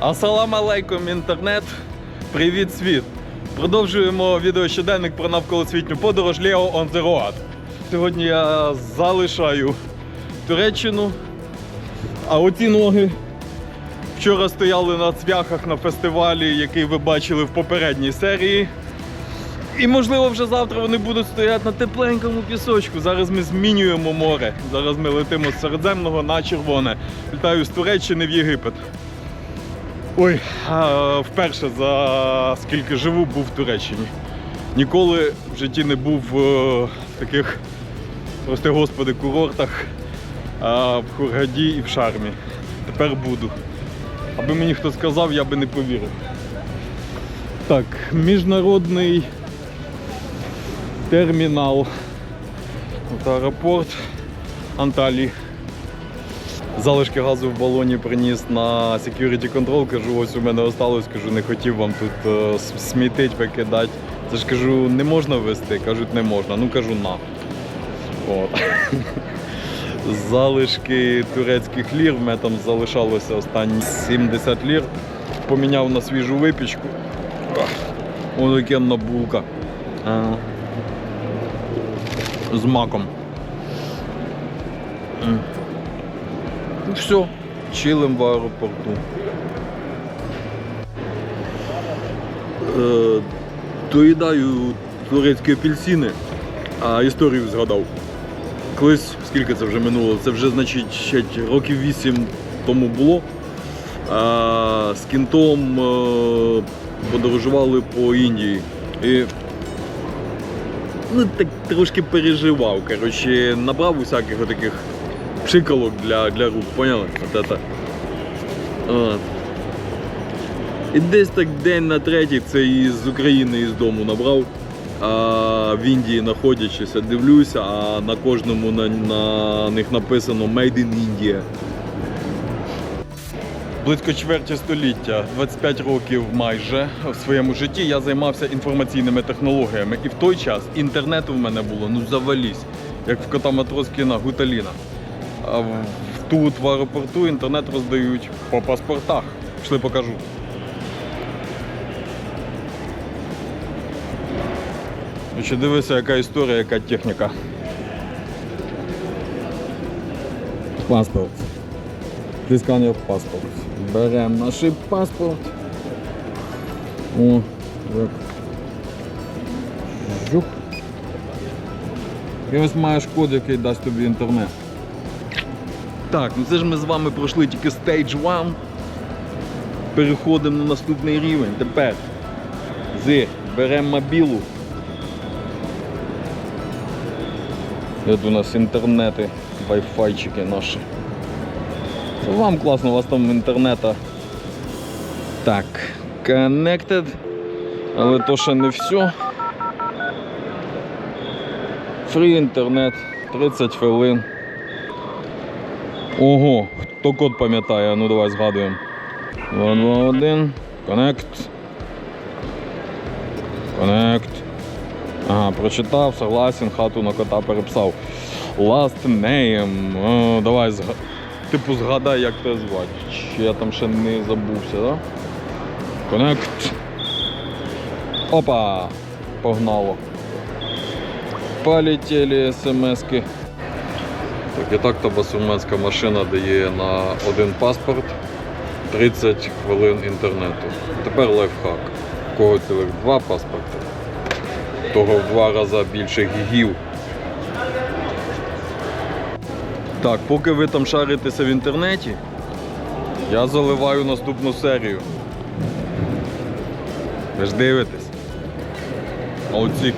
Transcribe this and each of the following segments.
Асалам алейкум, інтернет. Привіт, світ! Продовжуємо відео щоденник про навколосвітню подорож Leo on the Road. Сьогодні я залишаю Туреччину. А оці ноги вчора стояли на цвяхах на фестивалі, який ви бачили в попередній серії. І можливо вже завтра вони будуть стояти на тепленькому пісочку. Зараз ми змінюємо море. Зараз ми летимо з Середземного на червоне. Літаю з Туреччини в Єгипет. Ой, а, вперше за скільки живу, був в Туреччині. Ніколи в житті не був е, в таких, прости господи, курортах, а, в Хургаді і в Шармі. Тепер буду. Аби мені хто сказав, я би не повірив. Так, міжнародний термінал. От аеропорт Анталії. Залишки газу в балоні приніс на security control, кажу, ось у мене осталось, кажу, не хотів вам тут е, смітить, викидати. Це ж кажу, не можна вести, кажуть, не можна. Ну кажу на. От. Залишки турецьких лір, в мене там залишалося останні 70 лір. Поміняв на свіжу випічку. Ось окенна булка. З маком. Ну все, чилим в аеропорту. Е, доїдаю турецькі апельсини, а історію згадав. Колись, скільки це вже минуло, це вже, значить, років вісім тому було. А, з кінтом е, подорожували по Індії. І ну, так трошки переживав. Коротше, набрав усяких таких пшикалок для, для рук, поняли? От это. От. І десь так день на третій це із України із дому набрав. А в Індії знаходячися, дивлюся, а на кожному на, на них написано Made in India. Близько чверті століття, 25 років майже в своєму житті я займався інформаційними технологіями. І в той час інтернету в мене було ну завались, як в кота Матроскіна Гуталіна. А тут в аеропорту інтернет роздають по паспортах. Пішли покажу. Ще дивися, яка історія, яка техніка. Паспорт. Please scan your. Беремо наш паспорт. О, як. Жук. І ось маєш код, який дасть тобі інтернет. Так, ну це ж ми з вами пройшли тільки Stage 1. Переходимо на наступний рівень. Тепер з беремо мобілу. От у нас інтернети, вайфайчики наші. Вам класно, у вас там інтернета. Так, connected. Але то ще не все. Фрі інтернет, 30 хвилин. Ого, хто код пам'ятає? Ну давай згадуємо. 221. Connect. Connect. Ага, прочитав, согласен, хату на кота переписав. Last name. О, давай зга... Типу згадай, як тебе звати. Чи я там ще не забувся, да? Connect. Опа! Погнало. Полетіли смски. Так, і так то басурманська машина дає на один паспорт 30 хвилин інтернету. Тепер лайфхак. У кого цілих два паспорти, того в два рази більше гігів. Так, поки ви там шаритеся в інтернеті, я заливаю наступну серію. Ви ж дивитесь. Молодці.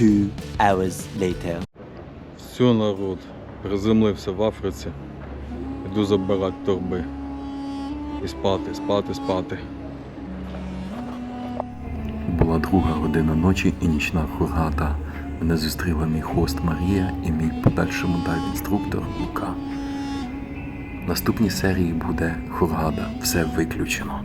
Two hours later. Все, народ, приземлився в Африці. Іду забирати торби. І спати, спати, спати. Була друга година ночі і нічна хургата. Мене зустріла мій хост Марія і мій подальшому дайв-інструктор Лука. В наступній серії буде хургада. Все виключено.